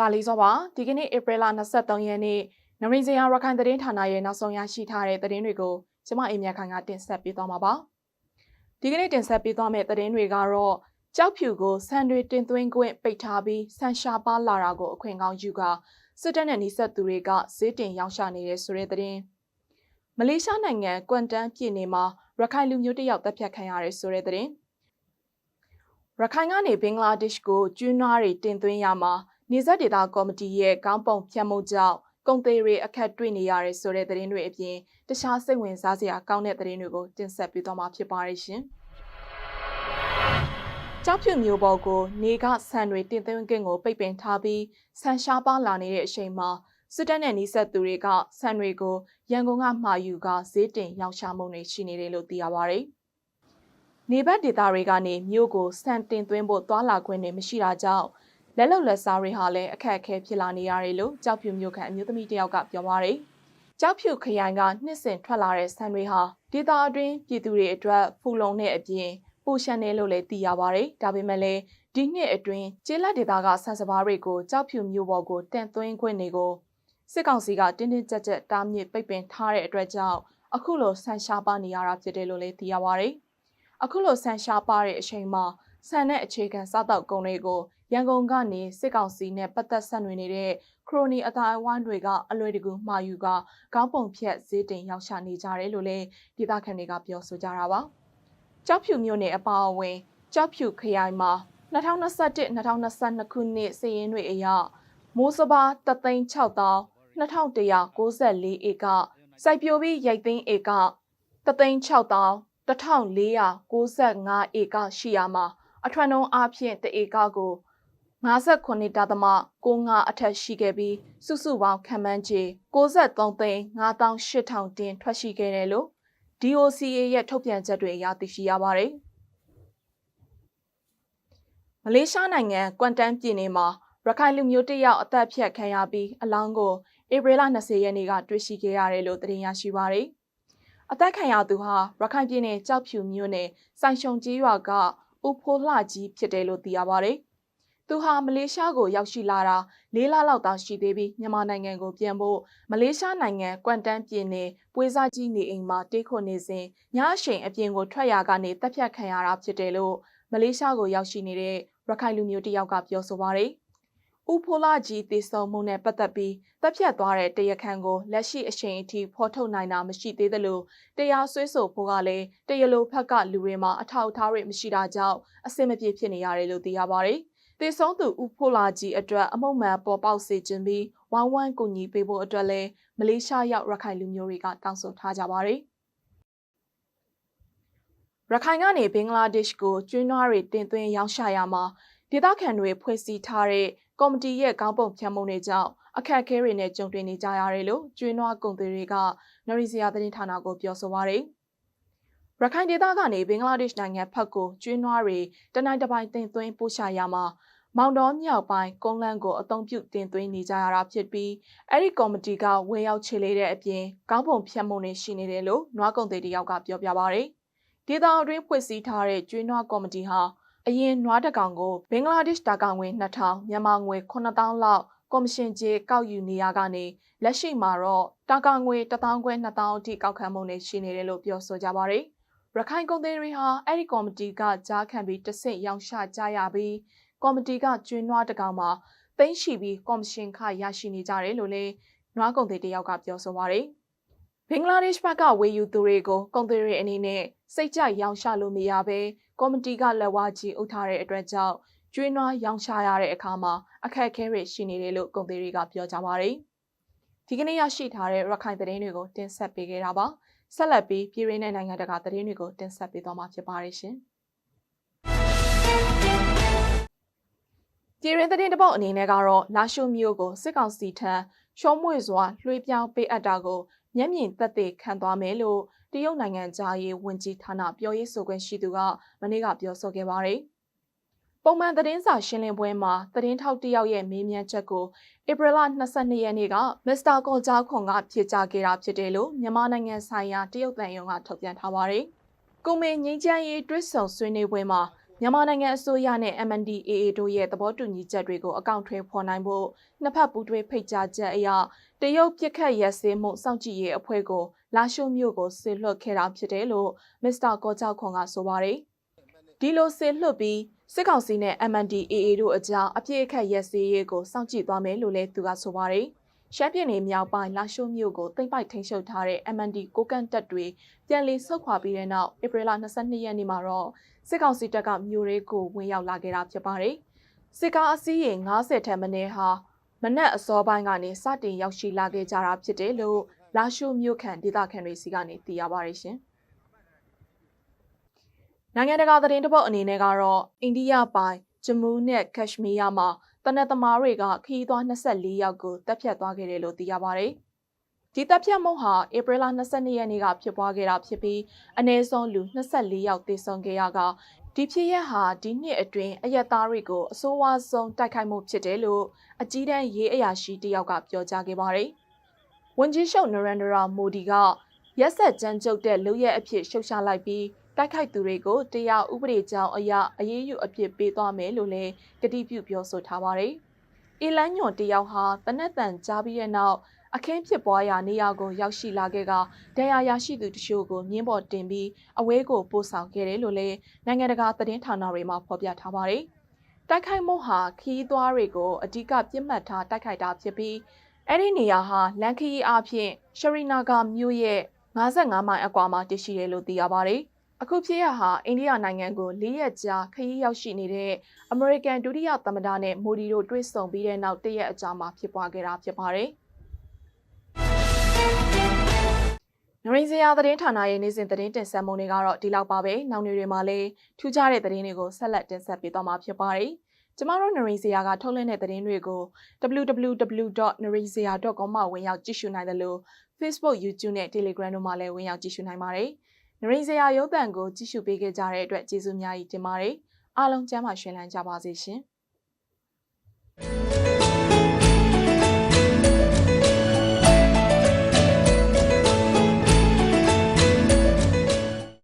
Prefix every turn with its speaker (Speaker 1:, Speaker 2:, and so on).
Speaker 1: တာလီစောပါဒီကနေ့ဧပြီလ23ရက်နေ့နရင်းစရာရခိုင်သတင်းဌာနရဲ့နောက်ဆုံးရရှိထားတဲ့သတင်းတွေကိုကျမအိမ်မြတ်ခိုင်ကတင်ဆက်ပေးသွားမှာပါဒီကနေ့တင်ဆက်ပေးသွားမယ့်သတင်းတွေကတော့ကြောက်ဖြူကိုဆန်တွေတင်သွင်းခွင့်ပိတ်ထားပြီးဆန်ရှာပါလာတာကိုအခွင့်ကောင်းယူကစစ်တပ်နဲ့နှိစက်သူတွေကဈေးတင်ရောင်းချနေတဲ့ဆိုတဲ့သတင်းမလေးရှားနိုင်ငံကွမ်တန်းပြည်နယ်မှာရခိုင်လူမျိုးတစ်ယောက်တပ်ဖြတ်ခံရတဲ့ဆိုတဲ့သတင်းရခိုင်ကနေဘင်္ဂလားဒေ့ရှ်ကိုကျွန်းနွားတွေတင်သွင်းရမှာ နေဆက်ဒေတာကော်မတီရဲ့ကောင်းပုံဖြတ်မှုကြောင့်ကုန်သေးတွေအခက်တွေ့နေရတဲ့ဆိုတဲ့သတင်းတွေအပြင်တခြားစိတ်ဝင်စားစရာကောင်းတဲ့သတင်းတွေကိုတင်ဆက်ပေးသွားမှာဖြစ်ပါတယ်ရှင်။ကြောက်ဖြူမျိုးပေါ်ကိုနေကဆန်တွေတင်သွင်းကင်းကိုပိတ်ပင်ထားပြီးဆန်ရှားပါလာနေတဲ့အချိန်မှာစစ်တပ်နဲ့နှိစက်သူတွေကဆန်တွေကိုရန်ကုန်ကမှာယူကဈေးတင်ရောင်းချမှုတွေရှိနေတယ်လို့သိရပါတယ်။နေဘက်ဒေသတွေကနေမြို့ကိုဆန်တင်သွင်းဖို့သွာလာခွင့်တွေမရှိတာကြောင့် လက်လုံလက်စားတွေဟာလည်းအခက်အခဲဖြစ်လာနေရတယ်လို့ကြောက်ဖြူမျိုးခံအမျိုးသမီးတယောက်ကပြောပါတယ်။ကြောက်ဖြူခရိုင်ကနှစ်စဉ်ထွက်လာတဲ့ဆန်တွေဟာဒေသအတွင်းပြည်သူတွေအတွက်ဖူလုံတဲ့အပြင်ပိုရှန်တယ်လို့လည်းသိရပါတယ်။ဒါပေမဲ့လည်းဒီနှစ်အတွင်းကျေးလက်ဒေသကဆန်စပါးတွေကိုကြောက်ဖြူမျိုးပေါ်ကိုတန်သွင်းခွင့်တွေကိုစစ်ကောင်စီကတင်းတင်းကြပ်ကြပ်တားမြစ်ပိတ်ပင်ထားတဲ့အတွက်ကြောင့်အခုလိုဆန်ရှားပါနေရတာဖြစ်တယ်လို့လည်းသိရပါတယ်။အခုလိုဆန်ရှားပါတဲ့အချိန်မှာ ဆန်တဲ့အခြေခံစားတောက်ကုန်တွေကိုရန်ကုန်ကနေစစ်ကောင်စီနဲ့ပတ်သက်ဆက်နွယ်နေတဲ့ခရိုနီအတိုင်းအဝိုင်းတွေကအလွယ်တကူမှာယူကခေါင်းပုံဖြတ်ဈေးတင်ရောက်ချနေကြတယ်လို့လည်းဒေသခံတွေကပြောဆိုကြတာပါ။ကြောက်ဖြူမြို့နယ်အပါအဝင်ကြောက်ဖြူခရိုင်မှာ2021-2022ခုနှစ်စည်ရင်းတွေအရမိုးစဘာ3,600 2194ဧကစိုက်ပျိုးပြီးရိုက်သိန်းဧက3,600 1495ဧကရှိရမှာ အထွန်းနှုံးအဖြစ်တဧကကို59တာသမ65အထက်ရှိခဲ့ပြီးစုစုပေါင်းခံမှန်းခြေ63သိန်း9800တင်ထွက်ရှိခဲ့တယ်လို့ DOCA ရဲ့ထုတ်ပြန်ချက်တွေအရသိရှိရပါတယ်။မလေးရှားနိုင်ငံကွမ်တန်းပြည်နယ်မှာရခိုင်လူမျိုးတယောက်အသက်ဖြတ်ခံရပြီးအလောင်းကိုဧပြီလ20ရက်နေ့ကတွေ့ရှိခဲ့ရတယ်လို့သတင်းရရှိပါရယ်။အသက်ခံရသူဟာရခိုင်ပြည်နယ်ကြောက်ဖြူမြို့နယ်စိုင်ရှုံကြီးရွာက ဦးဖိုးလှကြီးဖြစ်တယ်လို့သိရပါရယ်။သူဟာမလေးရှားကိုရောက်ရှိလာတာ၄လလောက်သာရှိသေးပြီးမြန်မာနိုင်ငံကိုပြန်ဖို့မလေးရှားနိုင်ငံကွမ်တန်းပြည်နယ်ပွေးစားကြီးနေအိမ်မှာတိတ်ခွနေစဉ်ညအချိန်အပြင်ကိုထွက်ရာကနေတပ်ဖြတ်ခံရတာဖြစ်တယ်လို့မလေးရှားကိုရောက်ရှိနေတဲ့ရခိုင်လူမျိုးတယောက်ကပြောဆိုပါရယ်။ ဦးဖိုးလာကြီးတည်ဆုံမှုနဲ့ပတ်သက်ပြီးတပ်ဖြတ်သွားတဲ့တရခန်ကိုလက်ရှိအချိန်အထိဖော်ထုတ်နိုင်တာမရှိသေးသလိုတရားစွဲဆိုဖို့ကလည်းတရလိုဖက်ကလူတွေမှာအထောက်အထားတွေမရှိတာကြောင့်အဆင်မပြေဖြစ်နေရတယ်လို့သိရပါဗျ။တည်ဆုံသူဦးဖိုးလာကြီးအတွက်အမုံမှန်ပေါ်ပေါက်စေခြင်းပြီးဝိုင်းဝန်းကူညီပေးဖို့အတွက်လည်းမလေးရှားရောက်ရခိုင်လူမျိုးတွေကတောင်းဆိုထားကြပါဗျ။ရခိုင်ကနေဘင်္ဂလားဒေ့ရှ်ကိုကျွန်းနွားတွေတင်သွင်းရောင်းချရမှာဒေသခံတွေဖွဲ့စည်းထားတဲ့ ကော်မတီရဲ့ခေါင်းပုံဖြတ်မှုတွေကြောင့်အခက်အခဲတွေနဲ့ကြုံတွေ့နေကြရတယ်လို့ကျွန်းနွားကုန်သည်တွေကနော်ရီစီယာသတင်းဌာနကိုပြောဆိုပါရယ်ရခိုင်ဒေသကနေဘင်္ဂလားဒေ့ရှ်နိုင်ငံဖက်ကိုကျွန်းနွားတွေတနိုင်တစ်ပိုင်းတင်သွင်းပို့ချရမှာမောင်တော်မြောက်ပိုင်းကုန်းလန်းကိုအုံပြုတင်သွင်းနေကြရတာဖြစ်ပြီးအဲ့ဒီကော်မတီကဝယ်ရောက်ချေလေးတဲ့အပြင်ခေါင်းပုံဖြတ်မှုတွေရှိနေတယ်လို့နွားကုန်သည်တယောက်ကပြောပြပါရယ်ဒေသအတွင်းဖွဲ့စည်းထားတဲ့ကျွေးနွားကော်မတီဟာ အရင်နွားတကောင်ကိုဘင်္ဂလားဒေ့ရှ်တာကာငွေ2000မြန်မာငွေ9000လောက်ကော်မရှင်ကြီးကောက်ယူနေရကနေလက်ရှိမှာတော့တာကာငွေ1000ခွဲ2000အထိကောက်ခံမှုနေရှိနေတယ်လို့ပြောဆိုကြပါရယ်ရခိုင်ကုန်သည်တွေဟာအဲ့ဒီကော်မတီကကြားခံပြီးတဆင့်ရောင်းချကြရပြီးကော်မတီကကျွေးနွားတကောင်မှာသိမ်းရှိပြီးကော်မရှင်ခရရှိနေကြတယ်လို့လည်းနွားကုန်သည်တယောက်ကပြောဆိုပါရယ် ဘင်္ဂလားဒေ့ရှ်ဘက်ကဝေယူသူတွေကိုကုန်သည်တွေအနေနဲ့စိတ်ကြရောင်းချလို့မရဘဲကော်မတီကလက်ဝါးကြီးအုပ်ထားတဲ့အတွက်ကြောင့်ကျွေးနွားရောင်းချရတဲ့အခါမှာအခက်အခဲတွေရှိနေတယ်လို့ကုန်သည်တွေကပြောကြပါတယ်။ဒီကနေ့ရရှိထားတဲ့ရခိုင်သတင်းတွေကိုတင်ဆက်ပေးခဲ့တာပါ။ဆက်လက်ပြီးပြည်ရင်းနဲ့နိုင်ငံတကာသတင်းတွေကိုတင်ဆက်ပေးသွားမှာဖြစ်ပါတယ်ရှင်။ပြည်ရင်းသတင်းတပုတ်အနေနဲ့ကတော့လာရှုမျိုးကိုစစ်ကောင်စီထံရှုံးမွေစွာလွှဲပြောင်းပေးအပ်တာကို မျက်မြင်သက်သေခံသွားမယ်လို့တရုတ်နိုင်ငံသားရေးဝန်ကြီးဌာနပြောရေးဆိုခွင့်ရှိသူကမနေ့ကပြောဆိုခဲ့ပါတယ်။ပုံမှန်သတင်းစာရှင်းလင်းပွဲမှာသတင်းထောက်တယောက်ရဲ့မေးမြန်းချက်ကိုဧပြီလ22ရက်နေ့ကမစ္စတာကောဂျာခွန်ကဖြေကြားခဲ့တာဖြစ်တယ်လို့မြန်မာနိုင်ငံဆိုင်ရာတရုတ်တန်ယုံကထုတ်ပြန်ထားပါတယ်။ကုမင်ငင်းချမ်းရေးတွစ်ဆုံဆွေးနွေးပွဲမှာ မြန်မာနိုင်ငံအစိုးရနဲ့ MNDAA တို့ရဲ့သဘောတူညီချက်တွေကိုအကောင့်ထွေးဖော်နိုင်ဖို့နှစ်ဖက်ပူးတွဲဖိတ်ကြားချက်အရတရုတ်ပြစ်ခတ်ရက်စဲမှုစောင့်ကြည့်ရေးအဖွဲ့ကိုလာရှိုးမြို့ကိုဆေလွှတ်ခဲ့တာဖြစ်တယ်လို့မစ္စတာကောကြောက်ခွန်ကဆိုပါတယ်။ဒီလိုဆေလွှတ်ပြီးစစ်ကောင်စီနဲ့ MNDAA တို့အကြားအပြစ်အခတ်ရက်စဲရေးကိုစောင့်ကြည့်သွားမယ်လို့လည်းသူကဆိုပါတယ်။ ရှမ်းပြည်နယ်မြောက်ပိုင်းလာရှိုးမြို့ကိုတိမ့်ပိုက်ထိန်းချုပ်ထားတဲ့ MND ကိုကန့်တပ်တွေပြန်လည်ဆုတ်ခွာပြီးတဲ့နောက်ဧပြီလ22ရက်နေ့မှာတော့စစ်ကောင်စီတပ်ကမြို့ရဲကိုဝင်ရောက်လာခဲ့တာဖြစ်ပါတယ်။စစ်ကားအစည်းရေ90ထက်မနည်းဟာမနက်အစောပိုင်းကနေစတင်ရောက်ရှိလာခဲ့ကြတာဖြစ်တယ်လို့လာရှိုးမြို့ခံဒေသခံတွေစီကနေသိရပါတယ်ရှင်။နိုင်ငံတကာသတင်းတပုတ်အနေနဲ့ကတော့အိန္ဒိယပိုင်ဂျမူးနဲ့ကက်ရှမီးယားမှာ တနက်သမားတွေကခီးသွွား24ယောက်ကိုတပ်ဖြတ်သွားခဲ့တယ်လို့သိရပါတယ်။ဒီတပ်ဖြတ်မှုဟာဧပြီလ22ရက်နေ့ကဖြစ်ပွားခဲ့တာဖြစ်ပြီးအနည်းဆုံးလူ24ယောက်သေဆုံးခဲ့ရကဒီဖြစ်ရပ်ဟာဒီနှစ်အတွင်းအယက်သားတွေကိုအဆိုးဝါးဆုံးတိုက်ခိုက်မှုဖြစ်တယ်လို့အကြီးတန်းရေးအရာရှိတယောက်ကပြောကြားခဲ့ပါတယ်။ဝန်ကြီးချုပ်နရန်ဒရာမိုဒီကရက်ဆက်ကြမ်းကြုတ်တဲ့လူရဲအဖြစ်ရှုတ်ချလိုက်ပြီး တိုက်ခိုက်သူတွေကိုတရားဥပဒေကြောင်းအရအရေးယူအပြစ်ပေးသွားမယ်လို့လည်းကတိပြုပြောဆိုထားပါတယ်။အီလန်ညွန်တယောက်ဟာတနက်တန်ကြားပြီးတဲ့နောက်အခင်းဖြစ်ပွားရာနေရာကိုရောက်ရှိလာခဲ့ကဒဏ်ရာရရှိသူတချို့ကိုမြင်းပေါ်တင်ပြီးအဝဲကိုပို့ဆောင်ခဲ့တယ်လို့လည်းနိုင်ငံတကာသတင်းဌာနတွေမှာဖော်ပြထားပါတယ်။တိုက်ခိုက်မှုဟာခီးသွားတွေကိုအ धिक ပြစ်မှတ်ထားတိုက်ခိုက်တာဖြစ်ပြီးအဲ့ဒီနေရာဟာလန်ခီအဖြစ်ရှရီနာဂါမြို့ရဲ့55မိုင်အကွာမှာတည်ရှိတယ်လို့သိရပါတယ်။ အခုဖြစ်ရဟာအိန္ဒိယနိုင်ငံကို၄ရက်ကြာခရီးရောက်ရှိနေတဲ့အမေရိကန်ဒုတိယသမ္မတနဲ့မိုဒီတို့တွေ့ဆုံပြီးတဲ့နောက်တရက်အကြာမှာဖြစ်ပွားခဲ့တာဖြစ်ပါတယ်။နရင်းစရာသတင်းဌာနရဲ့နေ့စဉ်သတင်းတင်ဆက်မှုတွေကတော့ဒီလောက်ပါပဲ။နောက်နေ့တွေမှာလည်းထူးခြားတဲ့သတင်းတွေကိုဆက်လက်တင်ဆက်ပေးသွားမှာဖြစ်ပါတယ်။ကျမတို့နရင်းစရာကထုတ်လွှင့်တဲ့သတင်းတွေကို www.narinzia.com မှာဝင်ရောက်ကြည့်ရှုနိုင်တယ်လို့ Facebook, YouTube နဲ့ Telegram တို့မှာလည်းဝင်ရောက်ကြည့်ရှုနိုင်ပါတယ်။ နရိစရာရုပ်သံကိုကြည့်ရှုပေးခဲ့ကြတဲ့အတွက်ကျေးဇူးများကြီးတင်ပါတယ်အားလုံးကျမ်းမာရှင်လန်းကြပါစေရှင်